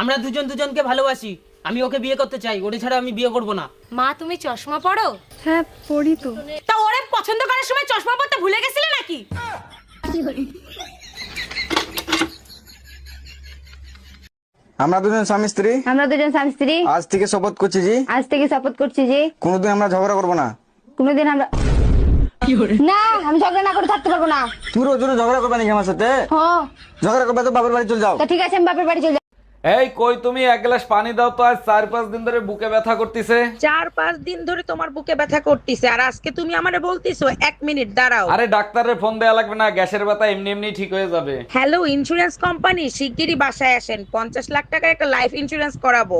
আমরা দুজন দুজনকে ভালোবাসি। আমি ওকে বিয়ে করতে চাই ওরে ছাড়া আমি বিয়ে করব না। মা তুমি চশমা পড়ো? হ্যাঁ পড়ি তো। তা ওরে পছন্দ করার সময় চশমা পড়তে ভুলে গেছিলে নাকি? আমরা দুজন স্বামী স্ত্রী? আমরা দুজন স্বামী স্ত্রী। আজ থেকে শপথ করছি জি। আজ থেকে শপথ করছি যে কোনোদিন আমরা ঝগড়া করব না। কোনোদিন আমরা না আমি ঝগড়া না করে থাকতে পারব না। তুমি রোজ রোজ ঝগড়া করবে নাকি আমার সাথে? হ্যাঁ ঝগড়া করবে তো বাবার বাড়ি চলে যাও। ঠিক আছে আমি বাপের বাড়ি চলে যাব। এই কই তুমি? এক গ্লাস পানি দাও তো আজ চার পাঁচ দিন ধরে বুকে ব্যথা করতেছে। চার পাঁচ দিন ধরে তোমার বুকে ব্যথা করতেছে আর আজকে তুমি আমারে বলতিছো এক মিনিট দাঁড়াও। আরে ডাক্তারের ফোন দেয়া লাগবে না গ্যাসের ব্যথা এমনি এমনি ঠিক হয়ে যাবে। হ্যালো ইন্স্যুরেন্স কোম্পানি শিগগিরই বাসায় আসেন। পঞ্চাশ লাখ টাকার একটা লাইফ ইন্স্যুরেন্স করাবো।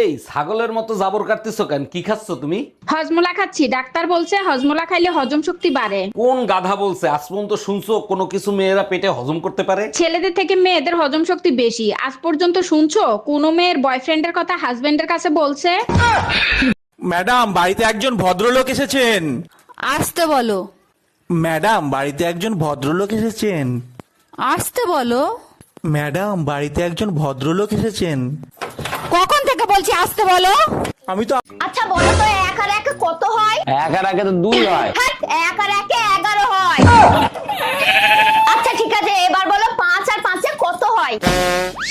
এই ছাগলের মতো জাবর কাটতেছো কেন? কি খাচ্ছ তুমি? হজমোলা খাচ্ছি। ডাক্তার বলছে হজমোলা খাইলে হজম শক্তি বাড়ে। কোন গাধা বলছে? আজ পর্যন্ত শুনছো কোনো কিছু মেয়েরা পেটে হজম করতে পারে? ছেলেদের থেকে মেয়েদের হজম শক্তি বেশি। আজ পর্যন্ত শুনছো কোনো মেয়ের বয়ফ্রেন্ডের কথা হাজবেন্ডের কাছে বলছে? ম্যাডাম বাড়িতে একজন ভদ্রলোক এসেছেন। আসতে বলো। ম্যাডাম বাড়িতে একজন ভদ্রলোক এসেছেন। আসতে বলো। ম্যাডাম বাড়িতে একজন ভদ্রলোক এসেছেন। বলছি আসতে বলো। আমি তো আচ্ছা বলো তো এক আর একে কত হয়? এক আর আগে তো দুই হয়। হ্যাঁ, এক আর একে এগারো হয়। আচ্ছা ঠিক আছে এবার বলো পাঁচ আর পাঁচে কত হয়?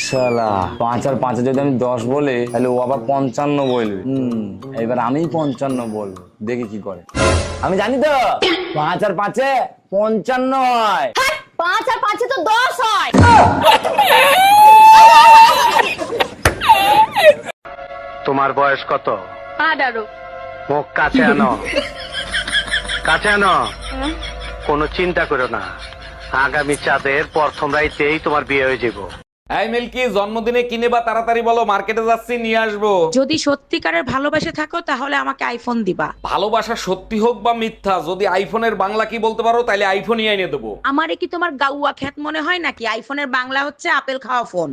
শালা পাঁচ আর পাঁচে যদি আমি দশ বলি তাহলে ও আবার পঞ্চান্ন বলবে। হুম। এবার আমি পঞ্চান্ন বলব দেখি কি করে। আমি জানি তো পাঁচ আর পাঁচে পঞ্চান্ন হয়। হ্যাঁ, পাঁচ আর পাঁচে তো দশ হয়। তোমার বয়স কত? আঠারো। মুখ কাছে আনো। কাছে আনো। কোনো চিন্তা করো না। আগামী চাঁদের প্রথম রাইতেই তোমার বিয়ে হয়ে যাব এই মিল্কি জন্মদিনে কিনে বা তাড়াতাড়ি বলো মার্কেটে যাচ্ছি নিয়ে আসব। যদি সত্যিকারের ভালোবাসে থাকো তাহলে আমাকে আইফোন দিবা। ভালোবাসা সত্যি হোক বা মিথ্যা যদি আইফোনের বাংলা কি বলতে পারো তাহলে আইফোনই এনে দেবো। আমারে কি তোমার গাউয়া খ্যাত মনে হয় নাকি? আইফোনের বাংলা হচ্ছে আপেল খাওয়া ফোন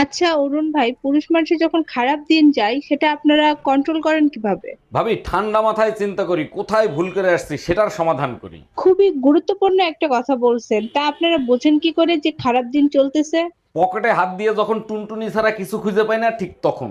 আচ্ছা অরুণ ভাই পুরুষ মানুষের যখন খারাপ দিন যায় সেটা আপনারা কন্ট্রোল করেন কীভাবে? ভাবি ঠান্ডা মাথায় চিন্তা করি কোথায় ভুল করে আসছি সেটার সমাধান করি। খুবই গুরুত্বপূর্ণ একটা কথা বলছেন। তা আপনারা বোঝেন কি করে যে খারাপ দিন চলতেছে? পকেটে হাত দিয়ে যখন টুনটুনি ছাড়া কিছু খুঁজে পাই না ঠিক তখন।